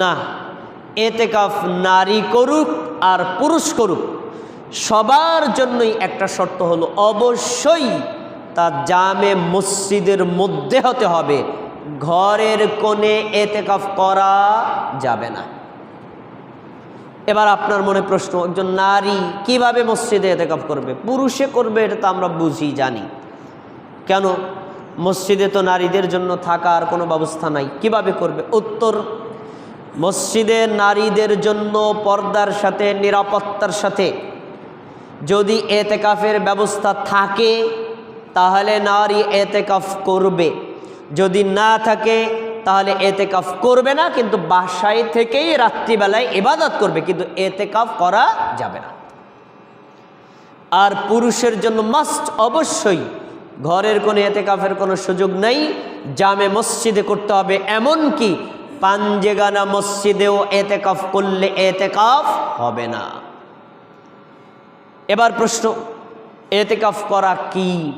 না এতেকাফ নারী করুক আর পুরুষ করুক, সবার জন্যই একটা শর্ত হলো অবশ্যই তা জামে মসজিদের মধ্যে হতে হবে, ঘরের কোণে এতেকাফ করা যাবে না। এবার আপনার মনে প্রশ্ন, একজন নারী কীভাবে মসজিদে এতেকাফ করবে? পুরুষে করবে এটা তো আমরা বুঝি, জানি। কেন? মসজিদে তো নারীদের জন্য থাকার কোনো ব্যবস্থা নাই, কীভাবে করবে? উত্তর মসজিদে নারীদের জন্য পর্দার সাথে, নিরাপত্তার সাথে। যদি এতেকাফের ব্যবস্থা থাকে, তাহলে নারী এতেকাফ করবে। যদি না থাকে, তাহলে এতেকাফ করবে না, কিন্তু বাসায় থেকেই রাত্রিবেলায় ইবাদত করবে, কিন্তু এতেকাফ করা যাবে না। আর পুরুষের জন্য মাস্ট অবশ্যই, ঘরের কোনো এতেকাফের কোনো সুযোগ নেই, জামে মসজিদে করতে হবে এমন কি পাঞ্জেগানা মসজিদেও এতেকাফ করলে এতেকাফ হবে না। এবার প্রশ্ন, এতেকাফ করা কি?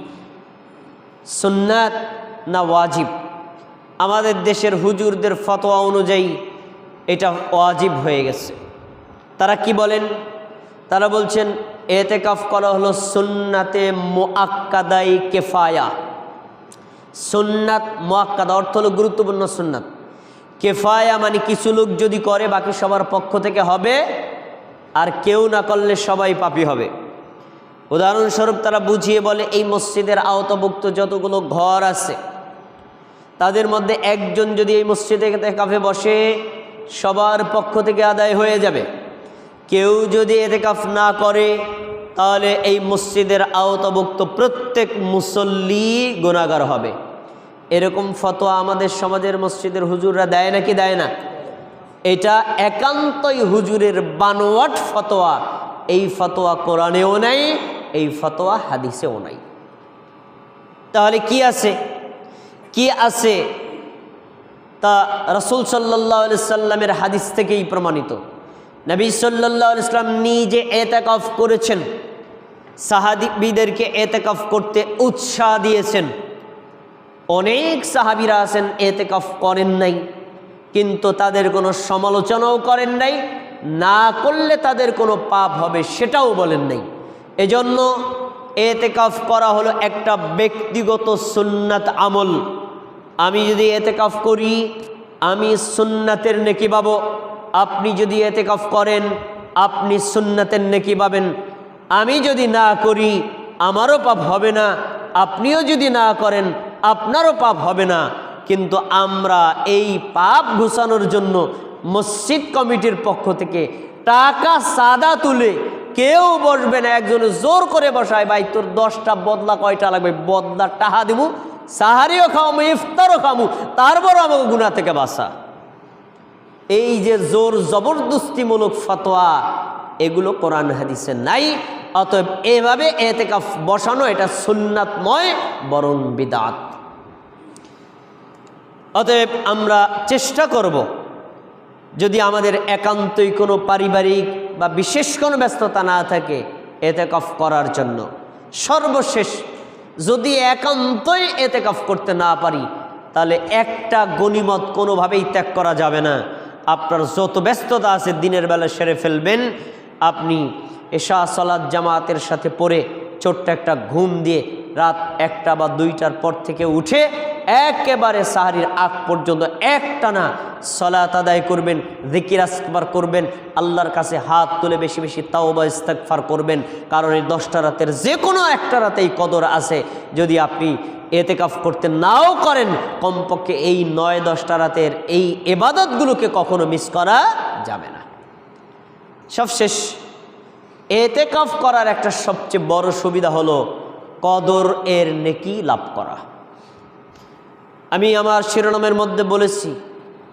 সুন্নাত না ওয়াজিব? আমাদের দেশের হুজুরদের ফতোয়া অনুযায়ী এটা ওয়াজিব হয়ে গেছে। তারা কি বলেন? তারা বলছেন, এতেকাফ করা হলো সুন্নাতে মোয়াক্কাদাই কেফায়া। সুন্নাত মোয়াক্কাদা অর্থ হলো গুরুত্বপূর্ণ সুন্নাত। কেফায়া মানে কিছু লোক যদি করে, বাকি সবার পক্ষ থেকে হবে, আর কেউ না করলে সবাই পাপি হবে। উদাহরণস্বরূপ তারা বুঝিয়ে বলে, এই মসজিদের আওতাভুক্ত যতগুলো ঘর আছে, তাদের মধ্যে একজন যদি এই মসজিদে কাফে বসে, সবার পক্ষ থেকে আদায় হয়ে যাবে। কেউ যদি এতে কাফ না করে, তাহলে এই মসজিদের আওতাভুক্ত প্রত্যেক মুসল্লি গুণাগার হবে। এরকম ফতোয়া আমাদের সমাজের মসজিদের হুজুররা দেয় নাকি দেয় না? এটা একান্তই হুজুরের বানোয়াট ফতোয়া। এই ফতোয়া কোরআনেও নাই, এই ফতোয়া হাদিসেও নাই। তাহলে কি আছে? কি আছে? তা রসুল সাল্লাহ সাল্লামের হাদিস থেকেই প্রমাণিত। নবী সাল্লাহ ইসলাম নিজে এতেকাফ করেছেন। সাহাবিদেরকে এতেকাফ করতে উৎসাহ দিয়েছেন। অনেক সাহাবিরা আছেন, এতেকাফ করেন নাই। কিন্তু তাদের কোনো সমালোচনাও করেন নাই, না করলে তাদের কোনো পাপ হবে সেটাও বলেন নাই। এজন্য এতেকাফ করা হলো একটা ব্যক্তিগত সুন্নাত আমল। আমি যদি এতেকাফ করি, আমি সুন্নাতের নেকি পাবো। আপনি যদি এতেকাফ করেন, আপনি সুন্নাতের নেকি পাবেন। আমি যদি না করি, আমারও পাপ হবে না। আপনিও যদি না করেন আপনারও পাপ হবে না। কিন্তু আমরা এই পাপ ঘুষানোর জন্য মসজিদ কমিটির পক্ষ থেকে টাকা সাদা তুলে কেউ বসবে না, একজনে জোর করে বসায়, ভাই, তোর দশটা বদলা কয়টা লাগবে? বদলা টাহা দিব সাহারিও খাওয়ামু, ইফতারও খামু তারপরও আমাকে গুণা থেকে বাসা এই যে জোর জবরদস্তিমূলক ফতোয়া, এগুলো কোরআন হাদিসে নাই। অতএব এভাবে এতেকাফ বসানো এটা সুন্নাত নয় বরং বিদাত। অতএব আমরা চেষ্টা করব যদি আমাদের একান্তই কোনো পারিবারিক বা বিশেষ কোনো ব্যস্ততা না থাকে এতেকাফ করার জন্য। সর্বশেষ যদি একান্তই এতেকাফ করতে না পারি, তাহলে একটা গণিমত কোনোভাবেই ত্যাগ করা যাবে না। আপনার যত ব্যস্ততা আছে দিনের বেলা সেরে ফেলবেন। আপনি এশা সলাদ জামাতের সাথে পড়ে ছোট্ট একটা ঘুম দিয়ে রাত একটা বা দুইটার পর থেকে উঠে একেবারে সাহারির আগ পর্যন্ত একটা না সলাত আদায় করবেন, জিকির আসবার করবেন, আল্লাহর কাছে হাত তুলে বেশি বেশি তাওবা ইস্তাকফার করবেন। কারণ এই দশটা রাতের যে কোনো একটা রাতেই কদর আছে। যদি আপনি এতেকাফ করতে নাও করেন, কমপক্ষে এই নয় দশটা রাতের এই এবাদতগুলোকে কখনো মিস করা যাবে না। সবশেষ, এতেকাফ করার একটা সবচেয়ে বড় সুবিধা হলো কদর এর নেকি লাভ করা। আমি আমার শিরোনামের মধ্যে বলেছি,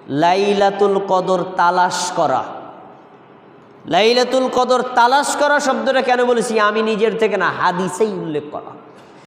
লাইলাতুল কদর তালাশ করা। লাইলাতুল কদর তালাশ করা শব্দটা কেন বলেছি? আমি নিজের থেকে না, হাদিসেই উল্লেখ করা।